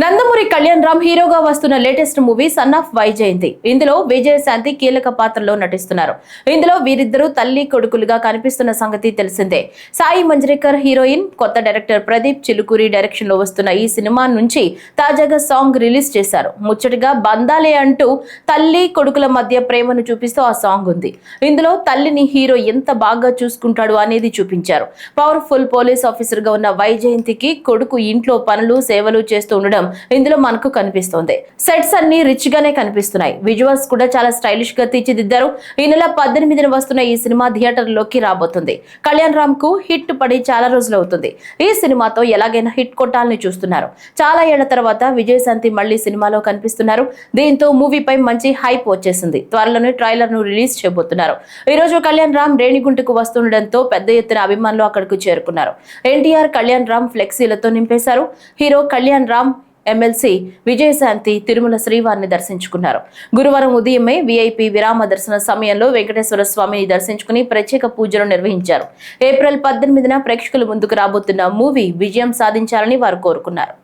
నందమూరి కళ్యాణ్ రామ్ హీరోగా వస్తున్న latest movie son of Vyjayanthi. ఇందులో విజయశాంతి కీలక పాత్రలో నటిస్తున్నారు. ఇందులో వీరిద్దరూ తల్లి కొడుకులుగా కనిపిస్తున్న సంగతి తెలిసిందే. సాయి మంజ్రేకర్ హీరోయిన్ కొత్త డైరెక్టర్ ప్రదీప్ చిలుకూరి డైరెక్షన్లో వస్తున్న ఈ సినిమా నుంచి తాజాగా సాంగ్ రిలీజ్ చేశారు. ముచ్చటగా బందాలే అంటూ తల్లి కొడుకుల మధ్య ప్రేమను చూపిస్తూ ఆ సాంగ్ ఉంది. ఇందులో తల్లిని హీరో ఎంత బాగా చూసుకుంటాడు అనేది చూపించారు. పవర్ఫుల్ పోలీస్ ఆఫీసర్గా ఉన్న వైజయంతికి కొడుకు ఇంట్లో పనులు సేవలు చేస్తూ ఉండడం ఇందులో మనకు కనిపిస్తోంది. సెట్స్ అన్ని రిచ్ గానే కనిపిస్తున్నాయి. విజువల్స్ కూడా చాలా స్టైలిష్గా తీర్చిదిద్దారు. ఈ నెల పద్దెనిమిదిన వస్తున్న ఈ సినిమా థియేటర్లోకి రాబోతుంది. కళ్యాణ్ రామ్కు హిట్ పడి చాలా రోజులు అవుతుంది. ఈ సినిమాతో ఎలాగైనా హిట్ కొట్టాలని చూస్తున్నారు. చాలా ఏళ్ళ తర్వాత విజయశాంతి మళ్ళీ సినిమాలో కనిపిస్తున్నారు. దీంతో మూవీపై మంచి హైప్ వచ్చేసింది. త్వరలోనే ట్రైలర్ను రిలీజ్ చేయబోతున్నారు. ఈ రోజు కళ్యాణ్ రామ్ రేణిగుంటకు వస్తుండటంతో పెద్ద ఎత్తున అభిమానులు అక్కడకు చేరుకున్నారు. ఎన్టీఆర్ కళ్యాణ్ రామ్ ఫ్లెక్సీలతో నింపేశారు. హీరో కళ్యాణ్ రామ్ ఎమ్మెల్సీ విజయశాంతి తిరుమల శ్రీవారిని దర్శించుకున్నారు. గురువారం ఉదయమే విఐపి విరామ దర్శన సమయంలో వెంకటేశ్వర స్వామిని దర్శించుకుని ప్రత్యేక పూజలు నిర్వహించారు. ఏప్రిల్ పద్దెనిమిదిన ప్రేక్షకుల ముందుకు రాబోతున్న మూవీ విజయం సాధించాలని వారు కోరుకున్నారు.